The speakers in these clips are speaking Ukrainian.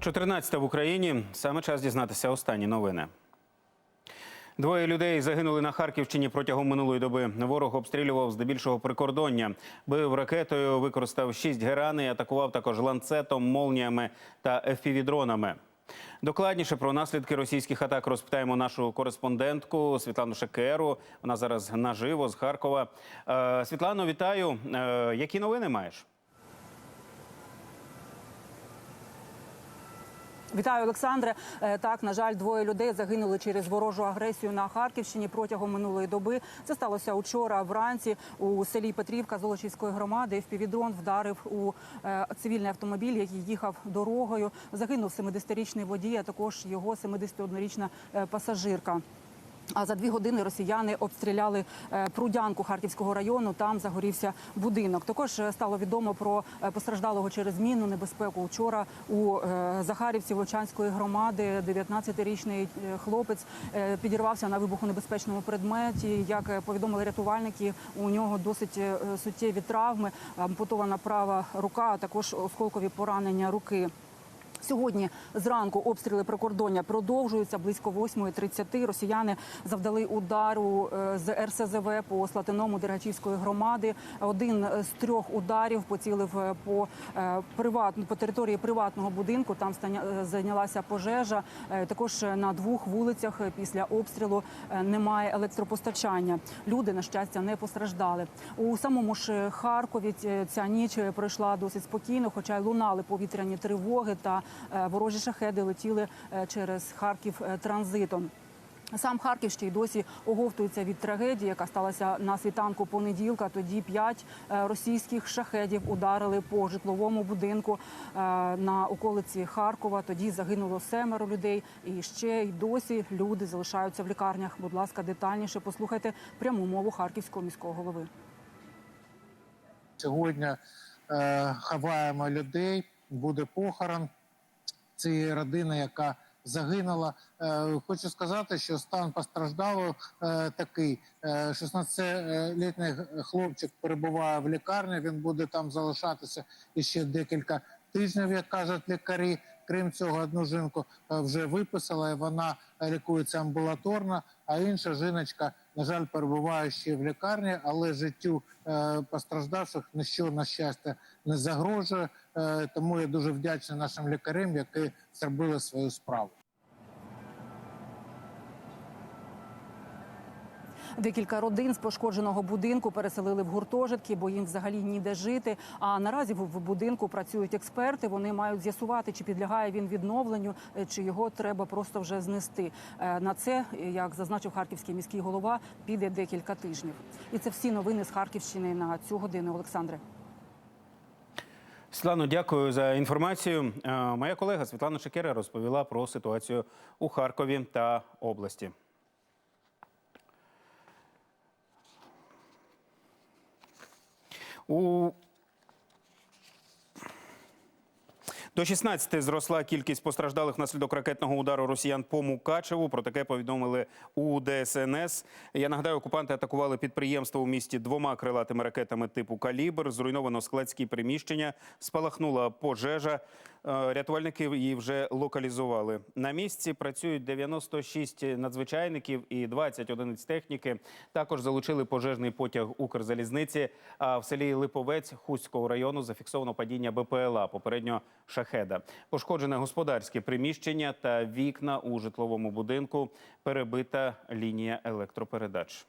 14 в Україні. Саме час дізнатися останні новини. Двоє людей загинули на Харківщині протягом минулої доби. Ворог обстрілював здебільшого прикордоння. Бив ракетою, використав шість герани, і атакував також ланцетом, молніями та ефівідронами. Докладніше про наслідки російських атак розпитаємо нашу кореспондентку Світлану Шекеру. Вона зараз наживо з Харкова. Е, Світлано, вітаю. Е, які новини маєш? Вітаю, Олександре. Е, Так, на жаль, двоє людей загинули через ворожу агресію на Харківщині протягом минулої доби. Це сталося учора вранці у селі Петрівка Золочівської громади. Впівідрон вдарив у е, цивільний автомобіль, який їхав дорогою. Загинув 70-річний водій, а також його 71-річна е, пасажирка. А за дві години росіяни обстріляли е, Прудянку Харківського району. Там загорівся будинок. Також е, стало відомо про е, постраждалого через мінну небезпеку. Вчора у Захарівці Вовчанської громади 19-річний е, хлопець підірвався на вибухонебезпечному предметі. Як повідомили рятувальники, у нього досить суттєві травми, ампутована права рука, а також осколкові поранення руки. Сьогодні зранку обстріли прикордоння продовжуються близько 8.30. Росіяни завдали удару е, з РСЗВ по Слатиному Дергачівської громади. Один з трьох ударів поцілив е, по е, приватну по території приватного будинку. Там зайнялася пожежа. Також на двох вулицях після обстрілу немає електропостачання. Люди на щастя не постраждали. У самому ж Харкові ця ніч пройшла досить спокійно, хоча й лунали повітряні тривоги та ворожі шахеди летіли е, через Харків е, транзитом. Сам Харків ще й досі оговтується від трагедії, яка сталася на світанку понеділка. Тоді п'ять е, російських шахедів ударили по житловому будинку е, на околиці Харкова. Тоді загинуло семеро людей, і ще й досі люди залишаються в лікарнях. Будь ласка, детальніше послухайте пряму мову харківського міського голови. Сьогодні е, ховаємо людей, буде похорон цієї родини, яка загинула. Е, хочу сказати, що стан постраждалого е, такий. Е, 16-літній хлопчик перебуває в лікарні. Він буде там залишатися іще декілька тижнів, як кажуть лікарі. Крім цього, одну жінку е, вже виписала, і вона лікується амбулаторно. А інша жіночка, на жаль, перебуває ще в лікарні, але життю е, постраждавших нічого, на щастя не загрожує. Е, тому я дуже вдячний нашим лікарям, які зробили свою справу. Декілька родин з пошкодженого будинку переселили в гуртожитки, бо їм взагалі ніде жити. А наразі в будинку працюють експерти. Вони мають з'ясувати, чи підлягає він відновленню, е, чи його треба просто вже знести. Е, На це, як зазначив харківський міський голова, піде декілька тижнів. І це всі новини з Харківщини на цю годину. Олександре. Світлано, дякую за інформацію. Е, Моя колега Світлана Шекера розповіла про ситуацію у Харкові та області. У До 16 зросла кількість постраждалих внаслідок ракетного удару росіян по Мукачеву. Про таке повідомили у ДСНС. Я нагадаю, окупанти атакували підприємство у місті двома крилатими ракетами типу Калібр. Зруйновано складські приміщення, спалахнула пожежа. Е, Рятувальники її вже локалізували. На місці працюють 96 надзвичайників і 20 одиниць техніки. Також залучили пожежний потяг Укрзалізниці. А в селі Липовець Хуського району зафіксовано падіння БПЛА. Попередньо шахеда. Пошкоджене господарське приміщення та вікна у житловому будинку. Перебита лінія електропередач.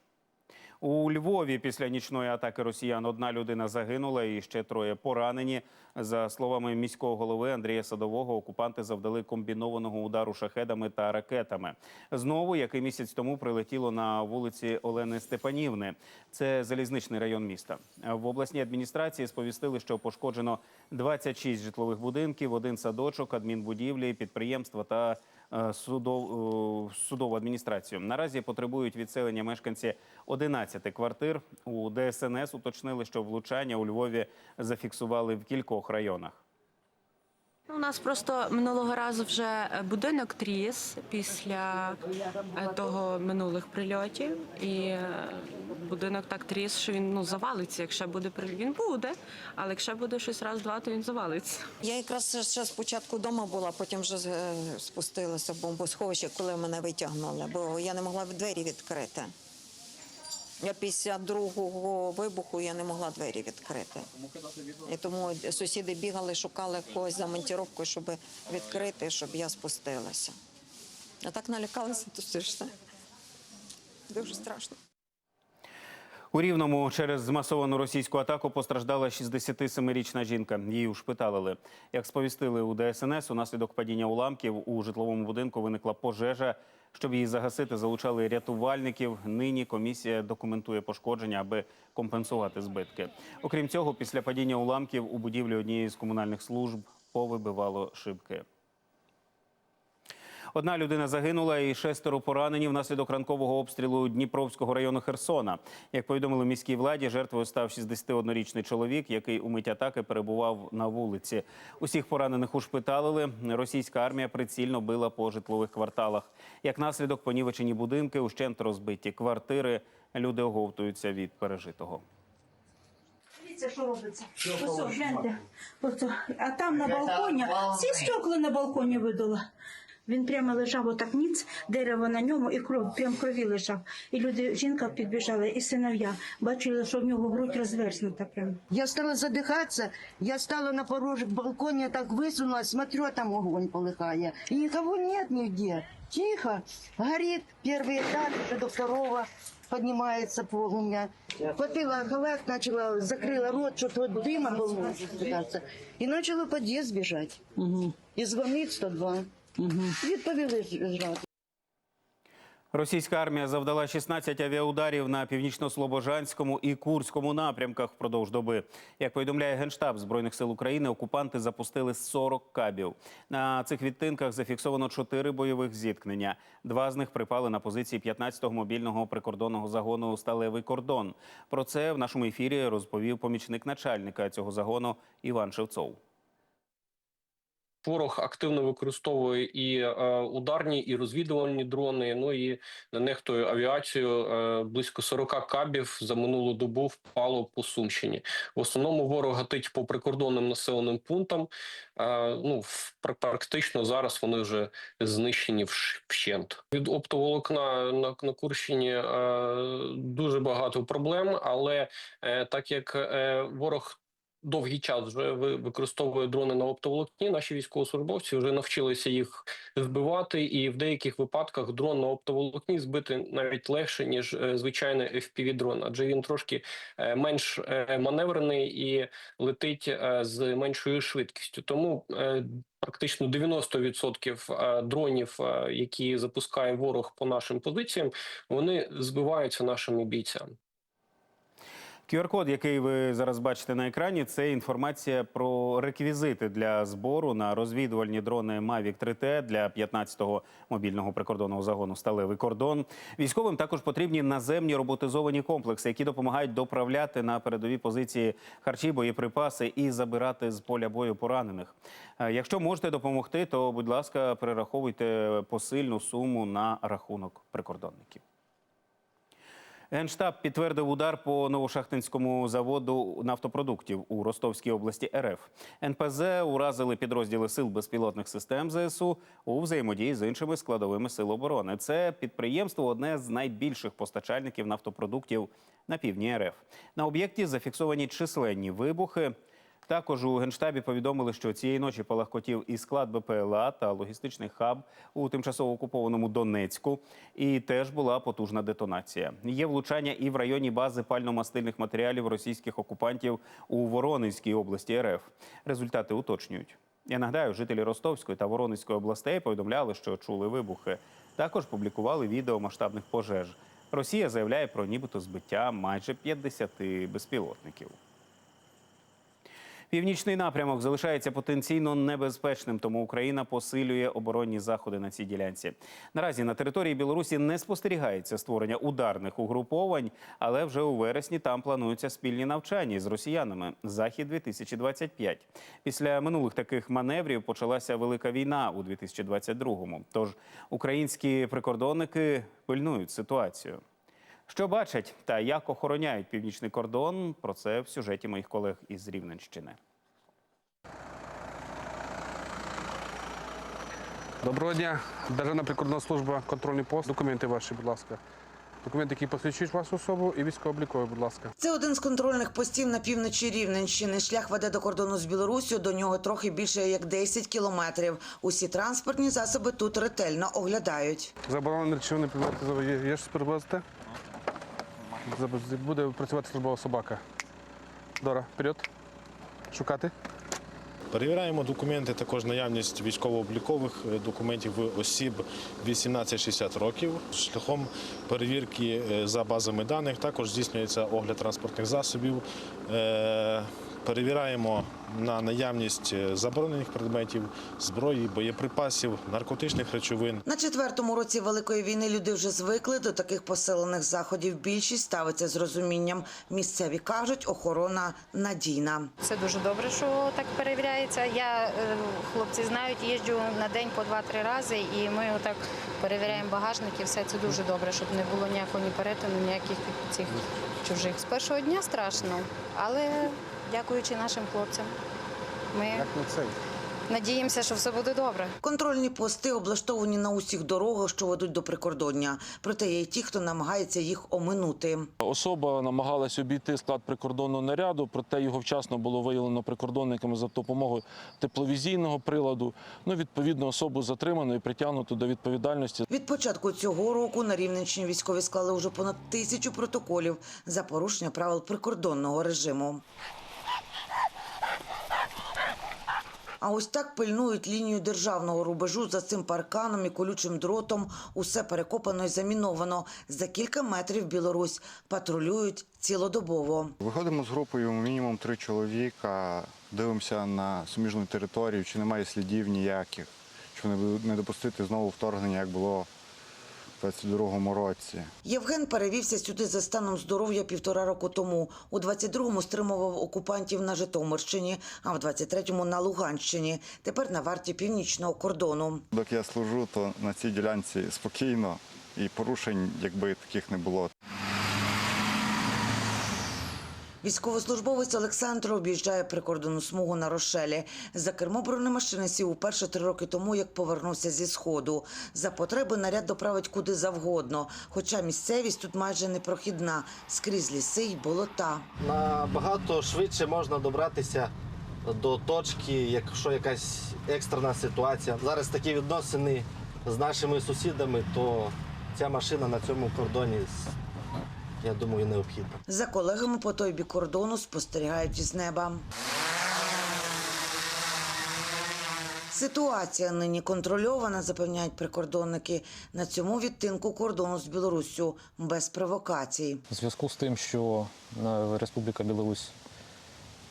У Львові після нічної атаки росіян одна людина загинула і ще троє поранені. За словами міського голови Андрія Садового, окупанти завдали комбінованого удару шахедами та ракетами. Знову, як і місяць тому, прилетіло на вулиці Олени Степанівни. Це залізничний район міста. В обласній адміністрації сповістили, що пошкоджено 26 житлових будинків, один садочок, адмінбудівлі, підприємства та судов, е, судову адміністрацію. Наразі потребують відселення мешканці 11 квартир. У ДСНС уточнили, що влучання у Львові зафіксували в кількох районах. У нас просто минулого разу вже е, будинок тріс після е, того минулих прильотів, і е, будинок так тріс, що він ну завалиться. Якщо буде прильот, він буде, але якщо буде щось раз-два, то він завалиться. Я якраз ще спочатку вдома була, потім вже спустилася в бомбосховище, коли мене витягнули, бо я не могла двері відкрити. Після другого вибуху я не могла двері відкрити. І тому сусіди бігали, шукали когось за монтіровкою, щоб відкрити, щоб я спустилася. А так налякалася, то все ж. Дуже страшно. У Рівному через змасовану російську атаку постраждала 67-річна жінка. Її ушпиталили. Як сповістили у ДСНС, унаслідок падіння уламків у житловому будинку виникла пожежа. Щоб її загасити, залучали рятувальників. Нині комісія документує пошкодження, аби компенсувати збитки. Окрім цього, після падіння уламків у будівлі однієї з комунальних служб повибивало шибки. Одна людина загинула і шестеро поранені внаслідок ранкового обстрілу Дніпровського району Херсона. Як повідомили міській владі, жертвою став 61-річний чоловік, який у мить атаки перебував на вулиці. Усіх поранених ушпиталили. Російська армія прицільно била по житлових кварталах. Як наслідок, понівечені будинки, ущент розбиті квартири. Люди оговтуються від пережитого. Дивіться, що робиться. Ось, гляньте. А там на балконі, всі стекла на балконі видало. Він прямо лежав отак ніц, дерево на ньому і кров, прям в крові лежав. І люди, жінка підбіжала, і синов'я. Бачили, що в нього грудь розверснута прямо. Я стала задыхаться, я стала на порожек балконе, так высунулась, смотрю, а там огонь полыхая. И никого нет нигде. Тихо, горит первый этаж, уже до второго поднимается полумя. Хватила халат, начала, закрыла рот, что-то дыма было спитаться. И начала в подъезд бежать. И звонит 102. Відповіли зразу. Російська армія завдала 16 авіаударів на північно-слобожанському і Курському напрямках впродовж доби. Як повідомляє генштаб збройних сил України, окупанти запустили 40 кабів. На цих відтинках зафіксовано 4 бойових зіткнення. Два з них припали на позиції 15-го мобільного прикордонного загону Сталевий кордон. Про це в нашому ефірі розповів помічник начальника цього загону Іван Шевцов. Ворог активно використовує і е, ударні, і розвідувальні дрони. Ну і не нехтує авіацію. Е, близько 40 кабів за минулу добу впало по Сумщині. В основному ворог гатить по прикордонним населеним пунктам. Е, ну в- практично зараз вони вже знищені вщент. Від оптоволокна на, на Курщині дуже багато проблем, але так як ворог довгий час вже ви- використовує дрони на оптоволокні. Наші військовослужбовці вже навчилися їх збивати, і в деяких випадках дрон на оптоволокні збити навіть легше ніж е, звичайний fpv дрон адже він трошки е, менш е, маневрений і летить з меншою швидкістю. Тому Практично 90% е, дронів, які запускає ворог по нашим позиціям, вони збиваються нашими бійцями. QR-код, який ви зараз бачите на екрані, це інформація про реквізити для збору на розвідувальні дрони Mavic 3T для 15-го мобільного прикордонного загону Сталевий кордон. Військовим також потрібні наземні роботизовані комплекси, які допомагають доправляти на передові позиції харчі, боєприпаси і забирати з поля бою поранених. Е, Якщо можете допомогти, то будь ласка, перераховуйте посильну суму на рахунок прикордонників. Генштаб підтвердив удар по новошахтинському заводу нафтопродуктів у Ростовській області РФ. НПЗ уразили підрозділи сил безпілотних систем ЗСУ у взаємодії з іншими складовими сил оборони. Це підприємство одне з найбільших постачальників нафтопродуктів на півдні РФ. На об'єкті зафіксовані численні вибухи. Також у генштабі повідомили, що цієї ночі полагкотів і склад БПЛА та логістичний хаб у тимчасово окупованому Донецьку. І теж була потужна детонація. Є влучання і в районі бази пально-мастильних матеріалів російських окупантів у Воронезькій області РФ. Результати уточнюють. Я нагадаю, жителі Ростовської та Воронезької областей повідомляли, що чули вибухи. Також публікували відео масштабних пожеж. Росія заявляє про нібито збиття майже 50 безпілотників. Північний напрямок залишається потенційно небезпечним, тому Україна посилює оборонні заходи на цій ділянці. Наразі на території Білорусі не спостерігається створення ударних угруповань, але вже у вересні там плануються спільні навчання з росіянами. Захід 2025 Після минулих таких маневрів почалася велика війна у 2022-му. Тож українські прикордонники пильнують ситуацію. Що бачать та як охороняють північний кордон? Про це в сюжеті моїх колег із Рівненщини. Доброго дня. Державна прикордонна служба, контрольний пост. Документи ваші, будь ласка. Документи, які посвідчують вашу особу, і військово-облікові, будь ласка. Це один з контрольних постів на півночі Рівненщини. Шлях веде до кордону з Білоруссю. До нього трохи більше як 10 кілометрів. Усі транспортні засоби тут ретельно оглядають. Заборонені речовини предмети є, є щось перевозити? Буде працювати службова собака. Дора, вперед. Шукати. Перевіряємо документи, також наявність військово-облікових е, документів осіб 18-60 років. Шляхом перевірки е, за базами даних також здійснюється огляд транспортних засобів. Перевіряємо на наявність е, заборонених предметів, зброї, боєприпасів, наркотичних речовин. На четвертому році великої війни люди вже звикли до таких посилених заходів. Більшість ставиться з розумінням. Місцеві кажуть, охорона надійна. Це дуже добре, що так перевіряється. Я е, хлопці знають, їжджу на день по два-три рази, і ми отак перевіряємо багажники. Все це дуже добре, щоб не було ніякого ні перетину, ніяких цих чужих. З першого дня страшно, але дякуючи нашим хлопцям, ми надіємося, що все буде добре. Контрольні пости облаштовані на усіх дорогах, що ведуть до прикордоння. Проте є й ті, хто намагається їх оминути. Особа намагалась обійти склад прикордонного наряду, проте його вчасно було виявлено прикордонниками за допомогою тепловізійного приладу. Ну, відповідно, особу затримано і притягнуто до відповідальності. Від початку цього року на Рівненщині військові склали вже понад тисячу протоколів за порушення правил прикордонного режиму. А ось так пильнують лінію державного рубежу за цим парканом і колючим дротом. Усе перекопано і заміновано. За кілька метрів Білорусь патрулюють цілодобово. Виходимо з групою мінімум три чоловіка, дивимося на суміжну територію, чи немає слідів ніяких, щоб не- допустити знову вторгнення, як було 22-му році. Євген перевівся сюди за станом здоров'я півтора року тому. У 22-му стримував окупантів на Житомирщині, а в 23-му на Луганщині. Тепер на варті північного кордону. Доки я служу, то на цій ділянці спокійно і порушень, якби таких не було. Військовослужбовець Олександр об'їжджає прикордонну смугу на Рошелі. За кермо бронемашини сів уперше три роки тому, як повернувся зі сходу. За потреби наряд доправить куди завгодно. Хоча місцевість тут майже непрохідна. Скрізь ліси й болота. Набагато швидше можна добратися до точки, якщо якась екстрена ситуація. Зараз такі відносини з нашими сусідами, то ця машина на цьому кордоні, я думаю, необхідна. За колегами по той бік кордону спостерігають із неба. Ситуація нині контрольована, запевняють прикордонники. На цьому відтинку кордону з Білоруссю без провокацій. У зв'язку з тим, що на Республіка Білорусь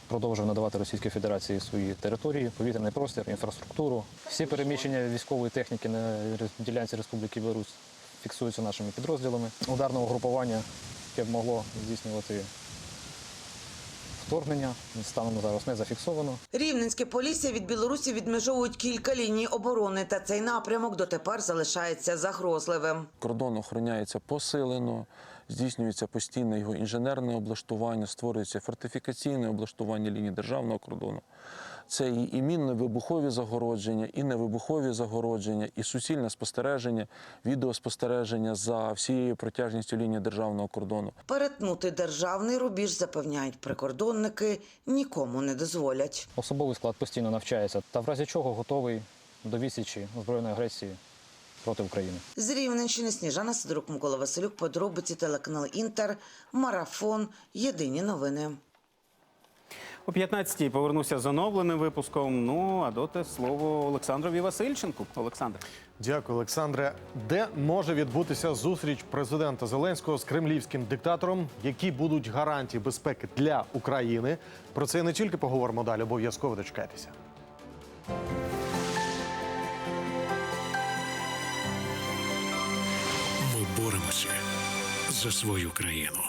продовжує надавати Російській Федерації свої території, повітряний простір, інфраструктуру. Всі переміщення військової техніки на ділянці Республіки Білорусь фіксуються нашими підрозділами. Ударного групування, яке б могло здійснювати вторгнення, станом зараз не зафіксовано. Рівненське полісся від Білорусі відмежовують кілька ліній оборони, та цей напрямок дотепер залишається загрозливим. Кордон охороняється посилено, здійснюється постійне його інженерне облаштування, створюється фортифікаційне облаштування лінії державного кордону. Це і, і мінно-вибухові загородження, і невибухові загородження, і суцільне спостереження, відеоспостереження за всією протяжністю лінії державного кордону. Перетнути державний рубіж, запевняють прикордонники, нікому не дозволять. Особовий склад постійно навчається та в разі чого готовий до відсічі збройної агресії проти України. З Рівненщини Сніжана Сидорук, Микола Василюк, подробиці телеканал Інтер, Марафон, Єдині новини. О 15-й повернуся з оновленим випуском. Ну а доти слово Олександрові Васильченку. Олександр. Дякую, Олександре. Де може відбутися зустріч президента Зеленського з кремлівським диктатором? Які будуть гарантії безпеки для України? Про це не тільки поговоримо далі, обов'язково дочекайтеся. Ми боремося за свою країну.